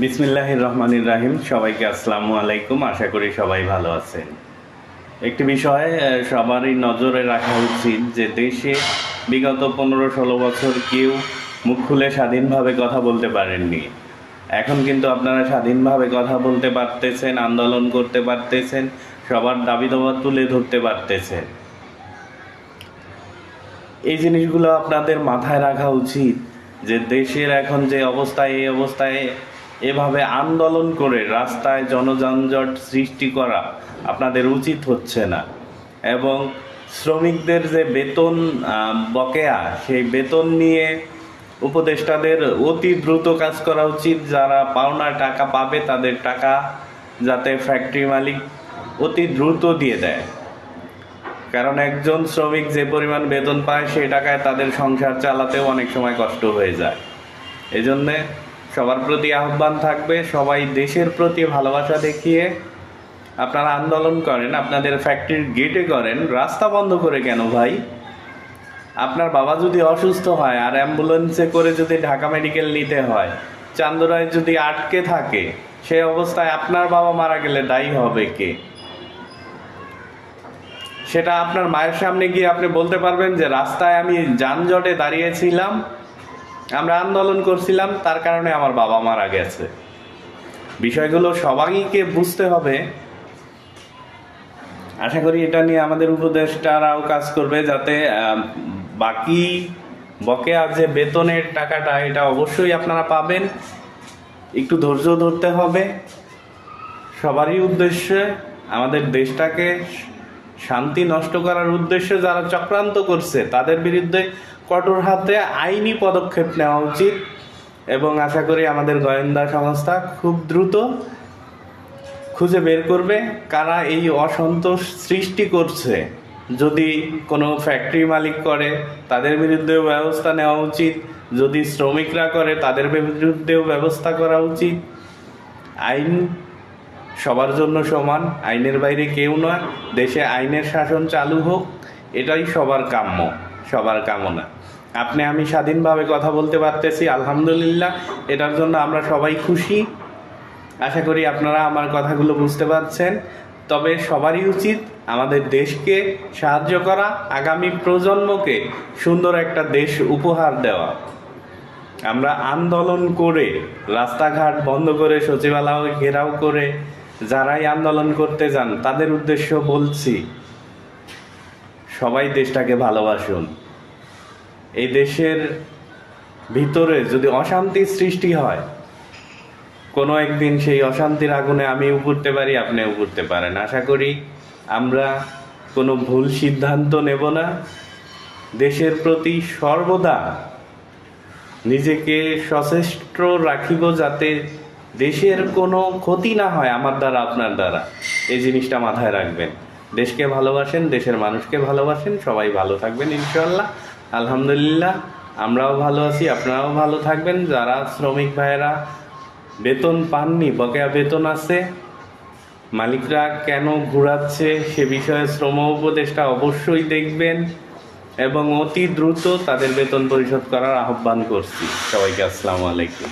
বিসমিল্লাহির রহমানির রাহিম। সবাইকে আসসালামু আলাইকুম। আশা করি সবাই ভালো আছেন। একটি বিষয় সবারই নজরে রাখা উচিত যে দেশে বিগত পনেরো ষোলো বছর কেউ মুখ খুলে স্বাধীনভাবে কথা বলতে পারেননি। এখন কিন্তু আপনারা স্বাধীনভাবে কথা বলতে পারতেছেন, আন্দোলন করতে পারতেছেন, সবার দাবি দাবা তুলে ধরতে পারতেছেন। এই জিনিসগুলো আপনাদের মাথায় রাখা উচিত যে দেশের এখন যে অবস্থায় এই অবস্থায় এভাবে আন্দোলন করে রাস্তায় জনযানজট সৃষ্টি করা আপনাদের উচিত হচ্ছে না। এবং শ্রমিকদের যে বেতন বকেয়া, সেই বেতন নিয়ে উপদেষ্টাদের অতি দ্রুত কাজ করা উচিত। যারা পাওনা টাকা পাবে তাদের টাকা যাতে ফ্যাক্টরি মালিক অতি দ্রুত দিয়ে দেয়। কারণ একজন শ্রমিক যে পরিমাণ বেতন পায় সেই টাকায় তাদের সংসার চালাতেও অনেক সময় কষ্ট হয়ে যায়। এই জন্যে সবার প্রতি আহ্বান থাকবে, সবাই দেশের প্রতি ভালোবাসা দেখিয়ে আপনারা আন্দোলন করেন, আপনাদের ফ্যাক্টরির গেটে করেন, রাস্তা বন্ধ করে কেন ভাই? আপনার বাবা যদি অসুস্থ হয় আর অ্যাম্বুলেন্সে করে যদি ঢাকা মেডিকেল নিতে হয়, চান্দরায় যদি আটকে থাকে সেই অবস্থায় আপনার বাবা মারা গেলে দায়ী হবে কে? সেটা আপনার মায়ের সামনে গিয়ে আপনি বলতে পারবেন যে, রাস্তায় আমি যানজটে দাঁড়িয়েছিলাম আমরা আন্দোলন করছিলাম, তার কারণে আমার বাবা মারা গেছে। বিষয়গুলো সবাইকে বুঝতে হবে। আশা করি এটা নিয়ে আমাদের উপদেষ্টারাও কাজ করবে যাতে বাকি বকেয়া যে বেতনের টাকাটা, এটা অবশ্যই আপনারা পাবেন। একটু ধৈর্য ধরতে হবে। সবারই উদ্দেশ্যে আমাদের দেশটাকে শান্তি নষ্ট করার উদ্দেশ্যে যারা চক্রান্ত করছে, তাদের বিরুদ্ধে কঠোর হাতে আইনি পদক্ষেপ নেওয়া উচিত এবং আশা করি আমাদের গোয়েন্দা সংস্থা খুব দ্রুত খুঁজে বের করবে কারা এই অসন্তোষ সৃষ্টি করছে। যদি কোনো ফ্যাক্টরি মালিক করে, তাদের বিরুদ্ধেও ব্যবস্থা নেওয়া উচিত। যদি শ্রমিকরা করে, তাদের বিরুদ্ধেও ব্যবস্থা করা উচিত। আইন সবার জন্য সমান, আইনের বাইরে কেউ নয়, দেশে আইনের শাসন চালু হোক, এটাই সবার কাম্য, সবার কামনা। আপনি, আমি স্বাধীনভাবে কথা বলতে পারতেছি, আলহামদুলিল্লাহ, এটার জন্য আমরা সবাই খুশি। আশা করি আপনারা আমার কথাগুলো বুঝতে পারছেন। তবে সবারই উচিত আমাদের দেশকে সাহায্য করা, আগামী প্রজন্মকে সুন্দর একটা দেশ উপহার দেওয়া। আমরা আন্দোলন করে, রাস্তাঘাট বন্ধ করে, সচিবালয় ঘেরাও করে যারাই আন্দোলন করতে যান, তাদের উদ্দেশ্য বলছি, সবাই দেশটাকে ভালোবাসুন। এই দেশের ভিতরে যদি অশান্তির সৃষ্টি হয়, কোনো একদিন সেই অশান্তির আগুনে আমি উপরতে পারি আপনি উপরতে পারেন। আশা করি আমরা কোনো ভুল সিদ্ধান্ত নেব না। দেশের প্রতি সর্বদা নিজেকে সচেষ্ট রাখিব যাতে দেশের কোনো ক্ষতি না হয় আমার দ্বারা, আপনার দ্বারা। এই জিনিসটা মাথায় রাখবেন। দেশকে ভালোবাসেন, দেশের মানুষকে ভালোবাসেন, সবাই ভালো থাকবেন ইনশাল্লাহ আলহামদুলিল্লাহ, আমরাও ভালো আছি, আপনারাও ভালো থাকবেন। যারা শ্রমিক ভাইয়েরা বেতন পাননি, বকেয়া বেতন আছে, মালিকরা কেন ঘোরাচ্ছে সে বিষয়ে শ্রম উপদেষ্টা অবশ্যই দেখবেন এবং অতি দ্রুত তাদের বেতন পরিশোধ করার আহ্বান করছি। সবাইকে আসসালামু আলাইকুম।